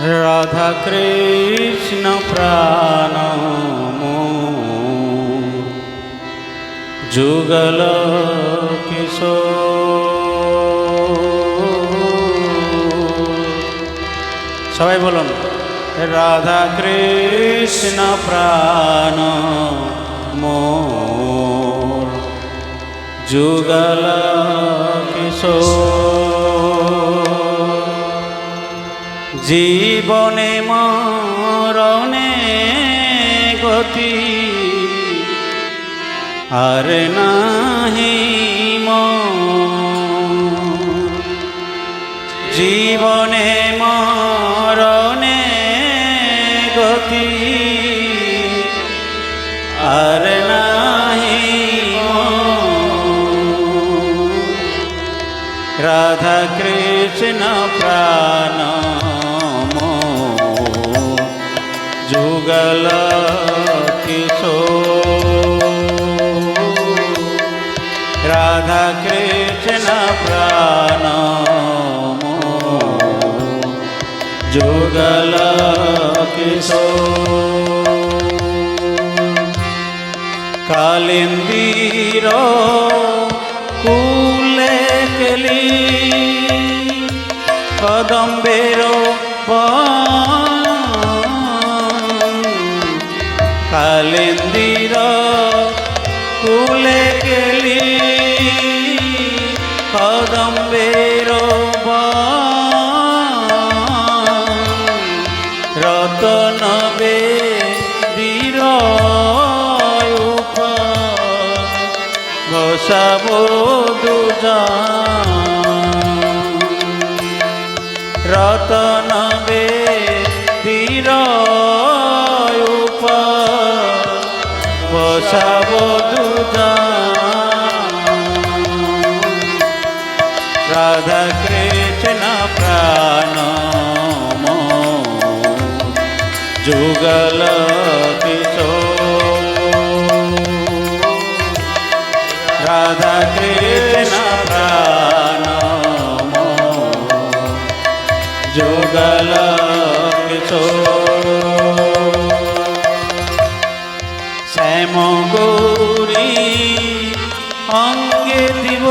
রাধা কৃষ্ণ প্রাণ যুগল সবাই বলুন রাধা কৃষ্ণ প্রাণ মোর যুগল কিশোর জীবনে মরণে গতি আর নাহি। জীবনে মরণে গতি আর নাহি। রাধা কৃষ্ণ প্রাণ যুগল কিশোর রাধা কৃষ্ণ প্রাণ যুগল কিশোর কালিন্দির কুলে কেলি। কদম্বের কালিন্দির কুলে কেলি কদম্বের রতন বে বীর বসাব দুজা রতন বসাব রাধা কৃষ্ণ প্রাণ যুগল রাধা কৃষ্ণ প্রাণ যুগল কিশোর। শ্যাম গৌরী অঙ্গে দিব।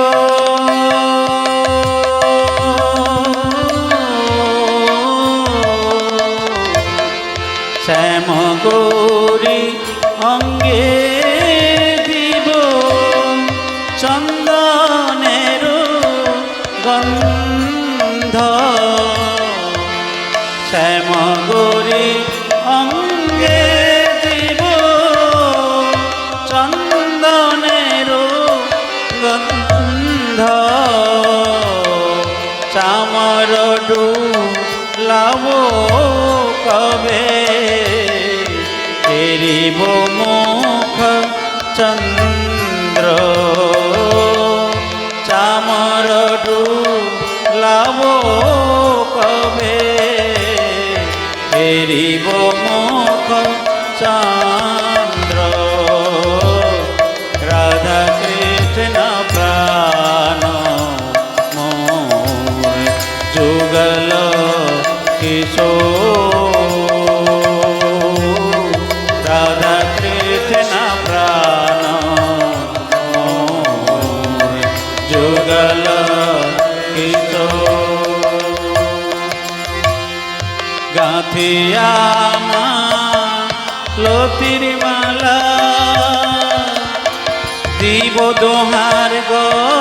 শ্যাম গৌরী অঙ্গে চামর কবে? এরিব মুখ চন্দ্র চামর ডুলাব গাঁথিয়া মা, লতির মালা। দিব দোহার গলে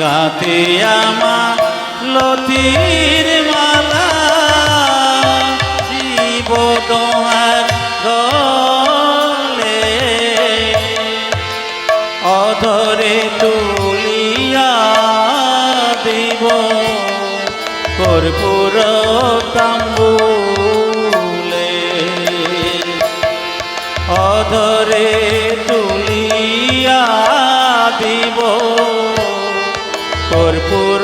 গাঁথিয়া মা লতির মালা। দিব দোহার গলে, অধরে তুলিয়া দিব কর্পূর তাম্বুলে অধরে তুলিয়া দিব। কর্পূর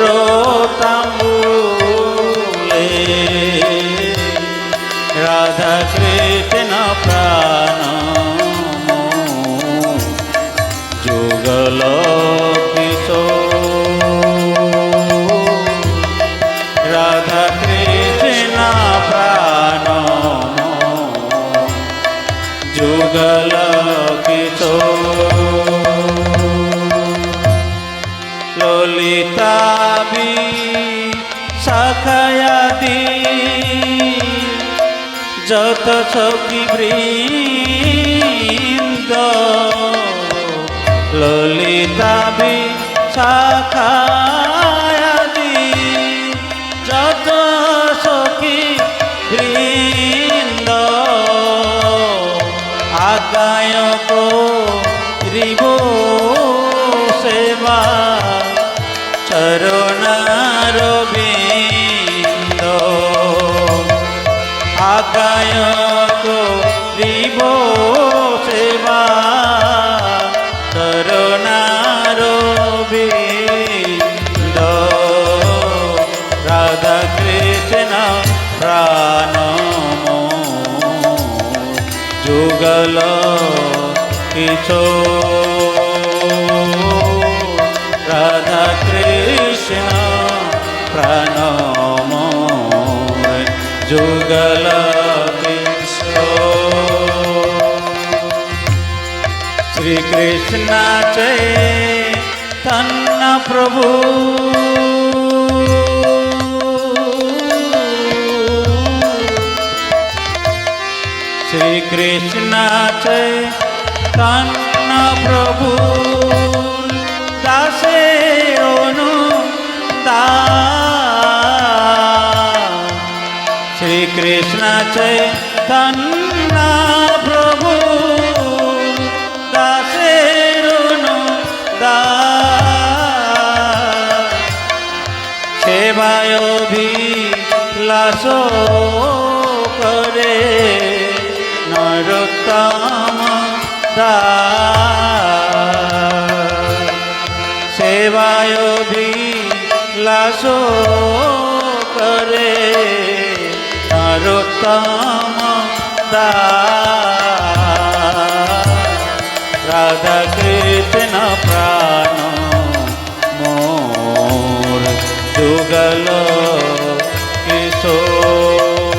তাম্বুলে রাধা কৃষ্ণ প্রাণ ললিতাবি শাখায়াদি যত সখী বৃন্দ ললিতাবি শাখা আগায়ক রিব সেবা চরণার বিন্দ রাধা কৃষ্ণ প্রাণ যুগল কিশোর রাধা কৃষ্ণ প্রাণ যুগল কিশোর শ্রীকৃষ্ণ চৈতন্য প্রভু শ্রীকৃষ্ণ চৈতন্য প্রভু শ্রীকৃষ্ণ চৈতন্য প্রভু লাস করে নরোত্তম সেবায় লাস করে রাধা কৃষ্ণ প্রাণ মোর যুগল কিশোর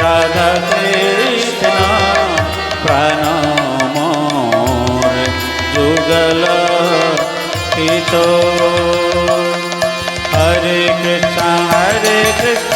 রাধা কৃষ্ণ প্রাণ মোর যুগল কিশোর হরে কৃষ্ণ হরে কৃষ্ণ কৃষ্ণ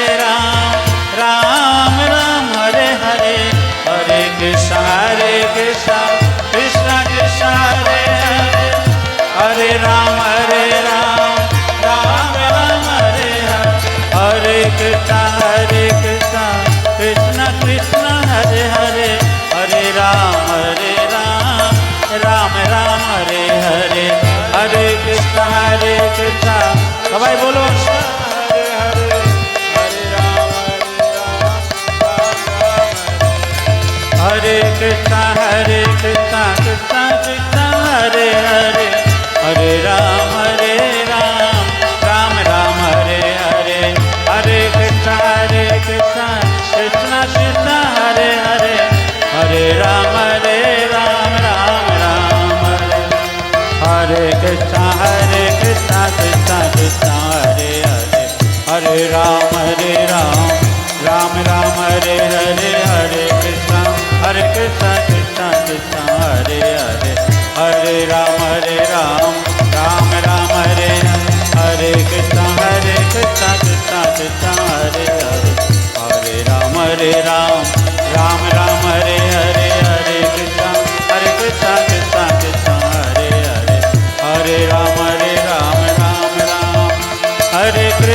হরে কৃষ্ণ সবাই হরে হরে কৃষ্ণ হরে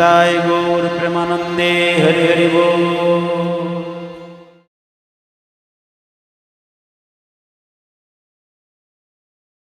নিতাই গৌর প্রেমানন্দে হরি হরি বল